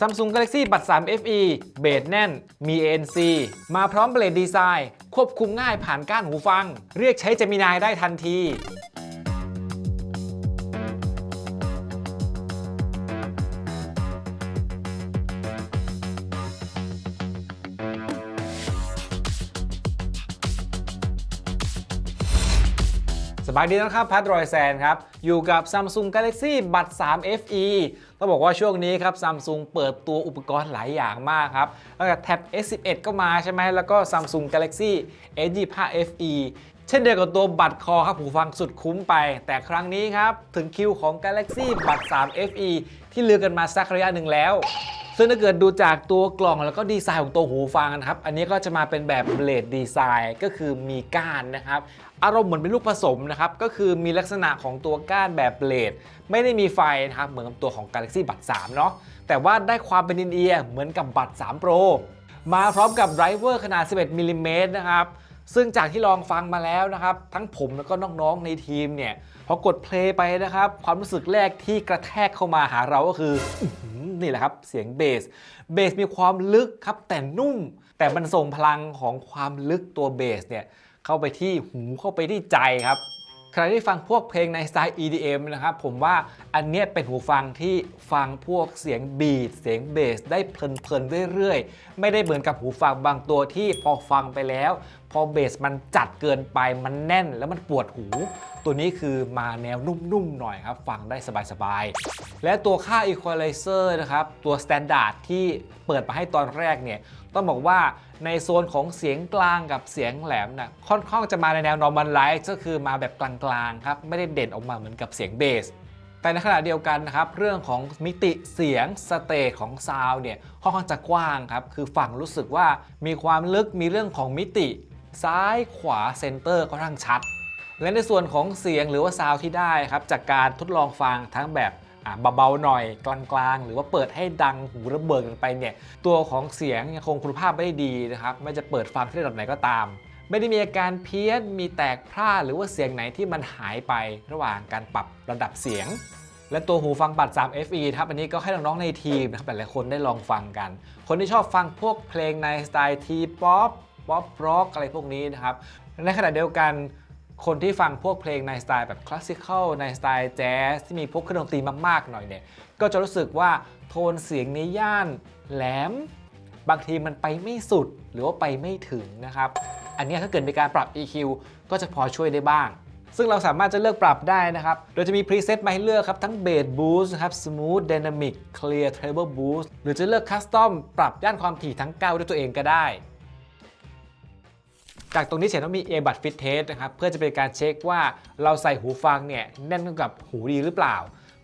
Samsung Galaxy Buds 3 FE เบสแน่น มี ANC มาพร้อมเบลดดีไซน์ ควบคุมง่ายผ่านก้านหูฟัง เรียกใช้ Gemini ได้ทันทีสบายดีนะครับแพทรอยแซนครับ อยู่กับ Samsung Galaxy Buds 3 FE ต้องบอกว่าช่วงนี้ครับซัมซุงเปิดตัวอุปกรณ์หลายอย่างมากครับตั้งแต่แท็บ S11 ก็มาใช่ไหมแล้วก็ Samsung Galaxy S25 FE เช่นเดียวกับตัวบัตรคอครับหูฟังสุดคุ้มไป แต่ครั้งนี้ครับ ถึงคิวของ Galaxy Buds 3 FE ที่ลือกันมาสักระยะหนึ่งแล้ว ซึ่งถ้าเกิดดูจากตัวกล่องแล้วก็ดีไซน์ของตัวหูฟังนะครับ อันนี้ก็จะมาเป็นแบบเบลดดีไซน์ก็คือมีก้านนะครับ อารมณ์เหมือนเป็นลูกผสมนะครับ ก็คือมีลักษณะของตัวก้านแบบเบลดไม่ได้มีไฟนะครับ เหมือนกับตัวของ Galaxy Buds 3เนาะแต่ว่าได้ความเป็นอินเอียร์เหมือนกับบัตร3 Pro มาพร้อมกับไดรเวอร์ขนาด 11มิลลิเมตรนะครับ ซึ่งจากที่ลองฟังมาแล้วนะครับ ทั้งผมแล้วก็น้องๆในทีมเนี่ยพอกดเพลย์ไปนะครับ ความรู้สึกแรกที่กระแทกเข้ามาหาเราก็คือนี่แหละครับ เสียงเบส เบสมีความลึกครับ แต่นุ่ม แต่มันส่งพลังของความลึกตัวเบสเนี่ยเข้าไปที่หูเข้าไปที่ใจครับใครที่ฟังพวกเพลงในสไตล์ EDM นะครับ ผมว่าอันเนี้ยเป็นหูฟังที่ฟังพวกเสียงบีทเสียงเบสได้เพลินๆเรื่อยๆ ไม่ได้เหมือนกับหูฟังบางตัวที่พอฟังไปแล้วพอเบสมันจัดเกินไปมันแน่นแล้วมันปวดหู ตัวนี้คือมาแนวนุ่มๆหน่อยครับ ฟังได้สบายๆ และตัวค่า Equalizer นะครับ ตัว Standard ที่เปิดมาให้ตอนแรกเนี่ย ต้องบอกว่าในโซนของเสียงกลางกับเสียงแหลมนะค่อนข้างจะมาในแนว normalize ก็คือมาแบบกลางๆครับ ไม่ได้เด่นออกมาเหมือนกับเสียงเบสแต่ในขณะเดียวกันนะครับ เรื่องของมิติเสียงสเตจของซาวเนี่ยค่อนข้างจะกว้างครับ คือฝั่งรู้สึกว่ามีความลึกมีเรื่องของมิติ ซ้ายขวาเซนเตอร์ค่อนข้างชัด และในส่วนของเสียงหรือว่าซาว์ที่ได้ครับจากการทดลองฟังทั้งแบบเบาๆหน่อยกลางๆ หรือว่าเปิดให้ดังหูระเบิดกันไปเนี่ยตัวของเสียงยังคงคุณภาพไม่ได้ดีนะครับไม่จะเปิดฟังที่ระดับไหนก็ตาม ไม่ได้มีอาการเพี้ยนมีแตกพร่าหรือว่าเสียงไหนที่มันหายไประหว่างการปรับระดับเสียง และตัวหูฟังบัตร 3 FE ครับอันนี้ก็ให้น้องๆในทีมนะครับหลายๆคนได้ลองฟังกัน คนที่ชอบฟังพวกเพลงในสไตล์ทีป๊อป ป๊อปร็อกอะไรพวกนี้นะครับ ในขณะเดียวกันคนที่ฟังพวกเพลงในสไตล์แบบคลาสสิคอลในสไตล์แจ๊สที่มีพวกเครื่องดนตรีมากๆหน่อยเนี่ย ก็จะรู้สึกว่าโทนเสียงในย่านแหลม บางทีมันไปไม่สุดหรือว่าไปไม่ถึงนะครับ อันนี้ถ้าเกิดมีการปรับ EQ ก็จะพอช่วยได้บ้าง ซึ่งเราสามารถจะเลือกปรับได้นะครับ โดยจะมีพรีเซตมาให้เลือกครับ ทั้ง Bass Boost นะครับ Smooth Dynamic Clear Treble Boost หรือจะเลือก Custom ปรับย่านความถี่ทั้ง9ด้วยตัวเองก็ได้ จากตรงนี้เฉยต้องมี earbud fit test นะครับเพื่อจะเป็นการเช็คว่าเราใส่หูฟังเนี่ยแน่นกับหูดีหรือเปล่า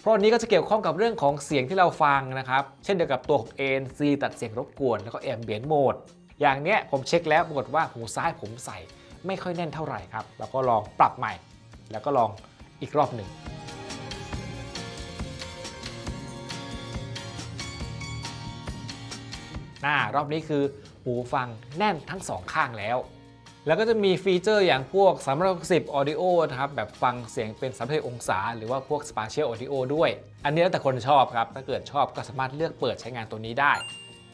เพราะอันนี้ก็จะเกี่ยวข้องกับเรื่องของเสียงที่เราฟังนะครับ เช่นเดียวกับตัวของ ANC ตัดเสียงรบกวน แล้วก็ ambient mode อย่างเนี้ยผมเช็คแล้วปรากฏว่าหูซ้ายผมใส่ไม่ค่อยแน่นเท่าไหร่ครับแล้วก็ลองปรับใหม่ แล้วก็ลองอีกรอบหนึ่งน้ารอบนี้คือหูฟังแน่นทั้งสองข้างแล้ว แล้วก็จะมีฟีเจอร์อย่างพวก 360 Audio นะครับ แบบฟังเสียงเป็น360องศา หรือว่าพวก Spatial Audio ด้วย อันนี้แล้วแต่คนชอบครับ ถ้าเกิดชอบก็สามารถเลือกเปิดใช้งานตัวนี้ได้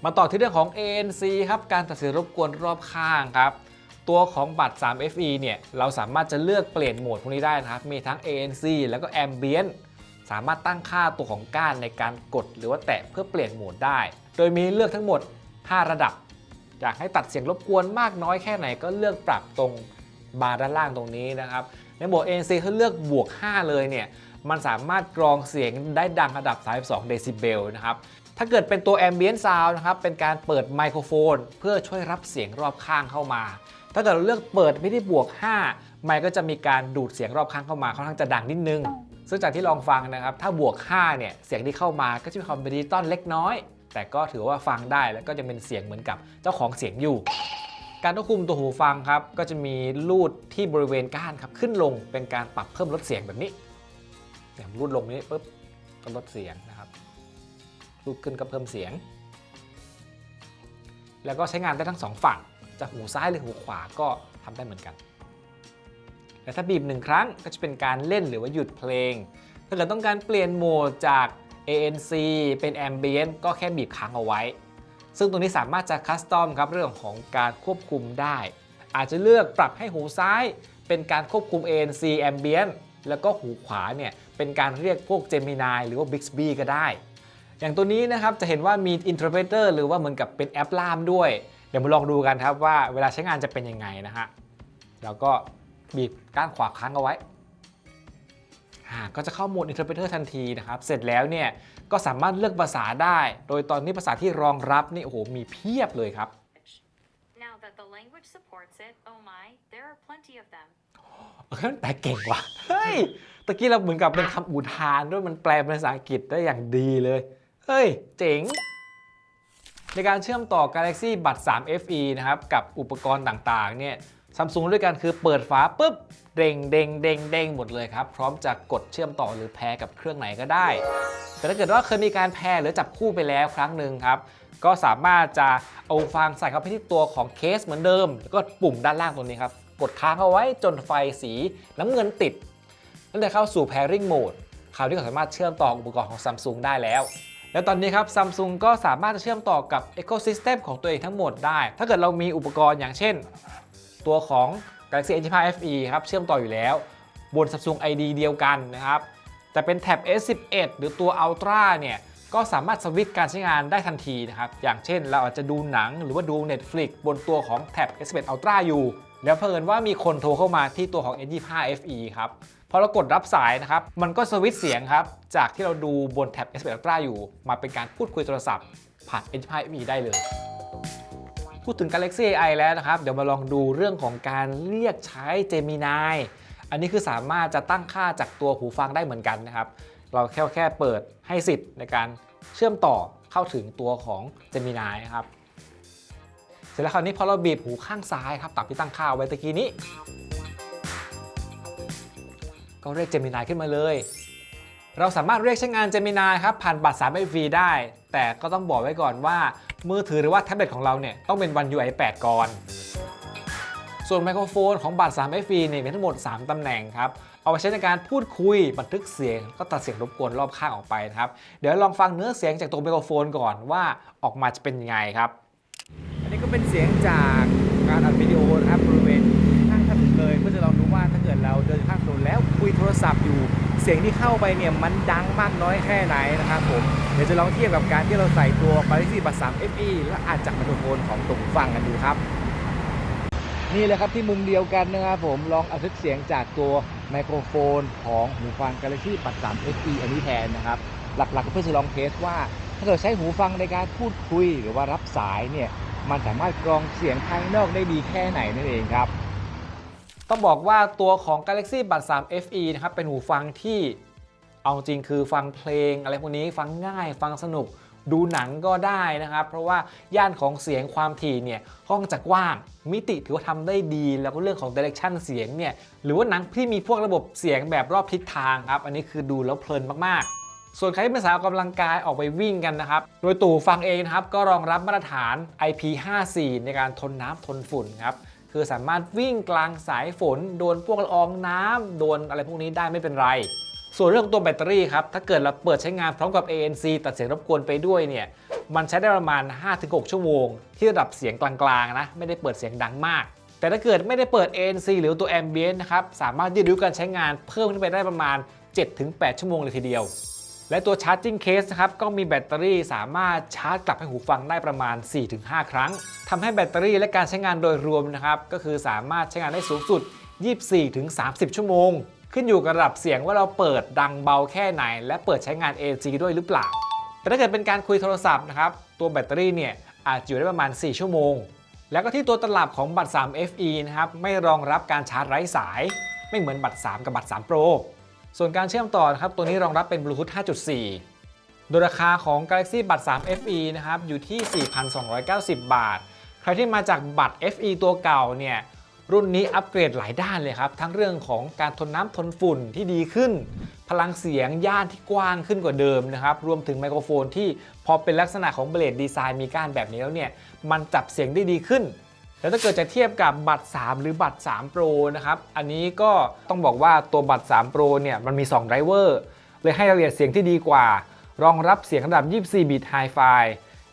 มาต่อที่เรื่องของ ANC ครับ การตัดเสียงรบกวนรอบข้างครับ ตัวของบัตร 3 FE เนี่ย เราสามารถจะเลือกเปลี่ยนโหมดพวกนี้ได้นะครับ มีทั้ง ANC แล้วก็ Ambient สามารถตั้งค่าตัวของก้านในการกดหรือว่าแตะเพื่อเปลี่ยนโหมดได้ โดยมีเลือกทั้งหมด 5 ระดับ อยากให้ตัดเสียงรบกวนมากน้อยแค่ไหนก็เลือกปรับตรงบาร์ด้านล่างตรงนี้นะครับ ในโหมด ANC ถ้าเลือกบวก 5 เลยเนี่ย มันสามารถกรองเสียงได้ดังระดับ 32 เดซิเบลนะครับ ถ้าเกิดเป็นตัว Ambient Sound นะครับ เป็นการเปิดไมโครโฟน เพื่อช่วยรับเสียงรอบข้างเข้ามา ถ้าเกิดเราเลือกเปิดไม่ได้บวก 5 ไมค์ก็จะมีการดูดเสียงรอบข้างเข้ามาค่อนข้างจะดังนิดนึง ซึ่งจากที่ลองฟังนะครับ ถ้าบวก 5 เนี่ย เสียงที่เข้ามาก็จะมีความเป็นดิจิตอลเล็กน้อย แต่ก็ถือว่าฟังได้แล้วก็จะเป็นเสียงเหมือนกับเจ้าของเสียงอยู่ การควบคุมตัวหูฟังครับก็จะมีลูดที่บริเวณก้านครับขึ้นลงเป็นการปรับเพิ่มลดเสียงแบบนี้อย่างลูดลงนี้ปุ๊บก็ลดเสียงนะครับลูดขึ้นก็เพิ่มเสียง แล้วก็ใช้งานได้ทั้งสองฝั่งจะหูซ้ายหรือหูขวาก็ทำได้เหมือนกันและถ้าบีบหนึ่งครั้งก็จะเป็นการเล่นหรือว่าหยุดเพลง ถ้าเกิดต้องการเปลี่ยนโหมดจาก ANC เป็น Ambient ก็แค่บีบค้างเอาไว้ ซึ่งตรงนี้สามารถจะคัสตอมครับเรื่องของการควบคุมได้ อาจจะเลือกปรับให้หูซ้ายเป็นการควบคุม ANC Ambient แล้วก็หูขวาเนี่ยเป็นการเรียกพวก Gemini หรือว่า Bixby ก็ได้ อย่างตัวนี้นะครับจะเห็นว่ามี Interpreter หรือว่าเหมือนกับเป็นแอปล่ามด้วย เดี๋ยวมาลองดูกันครับว่าเวลาใช้งานจะเป็นยังไงนะฮะ แล้วก็บีบก้านขวาค้างเอาไว้ ก็จะเข้าโหมด Interpreter ทันทีนะครับ เสร็จแล้วเนี่ยก็สามารถเลือกภาษาได้ โดยตอนนี้ภาษาที่รองรับนี่โอ้โหมีเพียบเลยครับ Now that the language supports it, oh my, there are plenty of them. เฮ้ยแปลเก่งว่ะ เฮ้ย ตะกี้เราเหมือนกับเป็นคำอุทานด้วยมันแปลเป็นภาษาอังกฤษได้อย่างดีเลย เฮ้ย เจ๋ง ในการเชื่อมต่อ Galaxy Buds 3 FE นะครับ กับอุปกรณ์ต่างๆ เนี่ย ซัมซุงด้วยกันคือเปิดฝาปุ๊บเด้งเด้งเด้งเด้งหมดเลยครับ พร้อมจะกดเชื่อมต่อหรือแพรกับเครื่องไหนก็ได้ แต่ถ้าเกิดว่าเคยมีการแพรหรือจับคู่ไปแล้วครั้งหนึ่งครับ ก็สามารถจะเอาฟังใส่เข้าไปที่ตัวของเคสเหมือนเดิม แล้วก็ปุ่มด้านล่างตรงนี้ครับ กดค้างเอาไว้จนไฟสีน้ำเงินติดนั่นเลยเข้าสู่ pairing mode คราวนี้ก็สามารถเชื่อมต่ออุปกรณ์ของ Samsung ได้แล้วและตอนนี้ครับ Samsung ก็สามารถจะเชื่อมต่อกับ ecosystem ของตัวเองทั้งหมดได้ ถ้าเกิดเรามีอุปกรณ์อย่างเช่น ตัวของ Galaxy S25 FE ครับ เชื่อมต่ออยู่แล้วบน Samsung ID เดียวกันนะครับ แต่เป็นแท็บ S11 หรือตัว Ultra เนี่ย ก็สามารถสวิตช์การใช้งานได้ทันทีนะครับ อย่างเช่นเราอาจจะดูหนังหรือว่าดู Netflix บนตัวของแท็บ S11 Ultra อยู่ แล้วเพิ่นว่ามีคนโทรเข้ามาที่ตัวของ S25 FE ครับพอเรากดรับสายนะครับ มันก็สวิตช์เสียงครับ จากที่เราดูบนแท็บ S11 Ultra อยู่ มาเป็นการพูดคุยโทรศัพท์ผ่าน S25 FE ได้เลย พูดถึง Galaxy AI แล้วนะครับ เดี๋ยวมาลองดูเรื่องของการเรียกใช้ Gemini อันนี้คือสามารถจะตั้งค่าจากตัวหูฟังได้เหมือนกันนะครับ เราแค่แค่เปิดให้สิทธิ์ในการเชื่อมต่อเข้าถึงตัวของ Gemini นะครับ เสร็จแล้วคราวนี้พอเราบีบหูข้างซ้ายครับตามที่ตั้งค่าไว้ตะกี้นี้ ก็เรียก Gemini ขึ้นมาเลยเราสามารถเรียกใช้งาน Gemini ครับผ่านบัตร3 FV ได้ แต่ก็ต้องบอกไว้ก่อนว่า มือถือหรือว่าแท็บเล็ตของเราเนี่ยต้องเป็น One UI 8 ก่อน ส่วนไมโครโฟนของบัตร3 FV เนี่ยมีทั้งหมด 3 ตำแหน่งครับ เอาไว้ใช้ในการพูดคุยบันทึกเสียงก็ตัดเสียงรบกวนรอบข้างออกไปนะครับ เดี๋ยวลองฟังเนื้อเสียงจากตัวไมโครโฟนก่อนว่าออกมาจะเป็นยังไงครับ อันนี้ก็เป็นเสียงจากการอัดวิดีโอนะครับบริเวณข้างถนนเลยเพื่อจะลองดูว่าถ้าเกิดเราเดินข้าง รศัพท์อยู่ เสียงที่เข้าไปเนี่ยมันดังมากน้อยแค่ไหนนะครับผมเดี๋ยวจะลองเทียบกับการที่เราใส่ตัว Galaxy Buds 3 FE และอาจจากไมโครโฟนของตุ่มฟังกันดูครับ นี่เลยครับที่มุมเดียวกันนะครับผมลองอัดเสียงจากตัวไมโครโฟนของหูฟัง Galaxy Buds 3 FE อันนี้แทนนะครับ หลักๆก็เพื่อจะลองเทสว่า ถ้าเกิดใช้หูฟังในการพูดคุยหรือว่ารับสายเนี่ยมันสามารถกรองเสียงภายนอกได้ดีแค่ไหนนั่นเองครับ ต้องบอกว่าตัวของ Galaxy Buds 3 FE นะครับเป็นหูฟังที่เอาจริงคือฟังเพลงอะไรพวกนี้ฟังง่ายฟังสนุกดูหนังก็ได้นะครับ เพราะว่าย่านของเสียงความถี่เนี่ยห้องจะกว้างมิติถือว่าทำได้ดี แล้วก็เรื่องของ direction เสียงเนี่ยหรือว่าหนังที่มีพวกระบบเสียงแบบรอบทิศทางครับ อันนี้คือดูแล้วเพลินมากๆ ส่วนใครที่เป็นสายออกกำลังกายออกไปวิ่งกันนะครับ โดยตู่ฟังเองนะครับ ก็รองรับมาตรฐาน IP54 ในการทนน้ำทนฝุ่นครับ คือสามารถวิ่งกลางสายฝน โดนพวกละอองน้ำโดนอะไรพวกนี้ได้ไม่เป็นไร ส่วนเรื่องตัวแบตเตอรี่ครับ ถ้าเกิดเราเปิดใช้งานพร้อมกับ ANC ตัดเสียงรบกวนไปด้วยเนี่ย มันใช้ได้ประมาณ 5-6 ชั่วโมง ที่ระดับเสียงกลางๆนะ ไม่ได้เปิดเสียงดังมาก แต่ถ้าเกิดไม่ได้เปิด ANC หรือตัว Ambient นะครับ สามารถยืดอายุการใช้งานเพิ่มขึ้นไปได้ประมาณ 7-8 ชั่วโมงเลยทีเดียว และตัว Charging Case นะครับก็มีแบตเตอรี่สามารถชาร์จกลับให้หูฟังได้ประมาณ 4-5 ครั้งทำให้แบตเตอรี่และการใช้งานโดยรวมนะครับก็คือสามารถใช้งานได้สูงสุด 24-30 ชั่วโมง ขึ้นอยู่กับระดับเสียงว่าเราเปิดดังเบาแค่ไหน และเปิดใช้งาน AC ด้วยหรือเปล่า แต่ถ้าเกิดเป็นการคุยโทรศัพท์นะครับตัวแบตเตอรี่เนี่ยอาจอยู่ได้ประมาณ 4 ชั่วโมง แล้วก็ที่ตัวตลับของบัตร 3 FE นะครับไม่รองรับการชาร์จไร้สาย ไม่เหมือนบัตร 3 กับบัตร 3 Pro ส่วนการเชื่อมต่อนะครับตัวนี้รองรับเป็น Bluetooth 5.4 โดยราคาของ Galaxy Buds 3 FE นะครับอยู่ที่ 4,290 บาท ใครที่มาจากบัตร FE ตัวเก่าเนี่ยรุ่นนี้อัปเกรดหลายด้านเลยครับ ทั้งเรื่องของการทนน้ำทนฝุ่นที่ดีขึ้น พลังเสียงย่านที่กว้างขึ้นกว่าเดิมนะครับ รวมถึงไมโครโฟนที่พอเป็นลักษณะของเบลดดีไซน์มีก้านแบบนี้แล้วเนี่ย มันจับเสียงได้ดีขึ้น แล้วถ้าเกิดจะเทียบกับบัตร 3 หรือบัตร 3 Pro นะครับ อันนี้ก็ต้องบอกว่าตัวบัตร 3 Pro เนี่ยมันมี 2 ไดรเวอร์ เลยให้รายละเอียดเสียงที่ดีกว่า รองรับเสียงระดับ 24 บิต Hi-Fi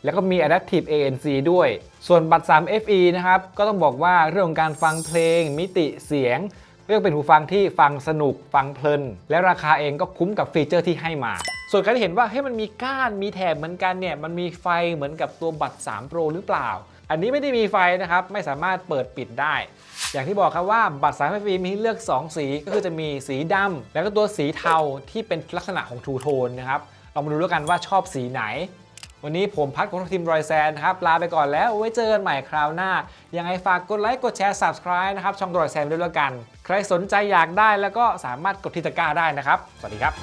แล้วก็มี Adaptive ANC ด้วย ส่วนบัตร 3 FE นะครับ ก็ต้องบอกว่าเรื่องของการฟังเพลง มิติเสียงเรียกเป็นหูฟังที่ฟังสนุกฟังเพลิน และราคาเองก็คุ้มกับฟีเจอร์ที่ให้มา ส่วนการที่เห็นว่าเฮ้ยมันมีก้านมีแถบเหมือนกันเนี่ยมันมีไฟเหมือนกับตัวบัตร 3 Pro หรือเปล่า อันนี้ไม่ได้มีไฟนะครับ ไม่สามารถเปิดปิดได้ อย่างที่บอกครับว่าบัตร3 FE มีให้เลือก 2 สีก็คือจะมีสีดำแล้วก็ตัวสีเทาที่เป็นลักษณะของทูโทนนะครับเรามาดูแล้วกันว่าชอบสีไหน วันนี้ผมพัดของทีมรอยแซนนะครับลาไปก่อนแล้วไว้เจอกันใหม่คราวหน้า ยังไงฝากกดไลค์กดแชร์ subscribe นะครับช่องรอยแซนด้วยแล้วกัน ใครสนใจอยากได้แล้วก็สามารถกดที่ตะกร้าได้นะครับ สวัสดีครับ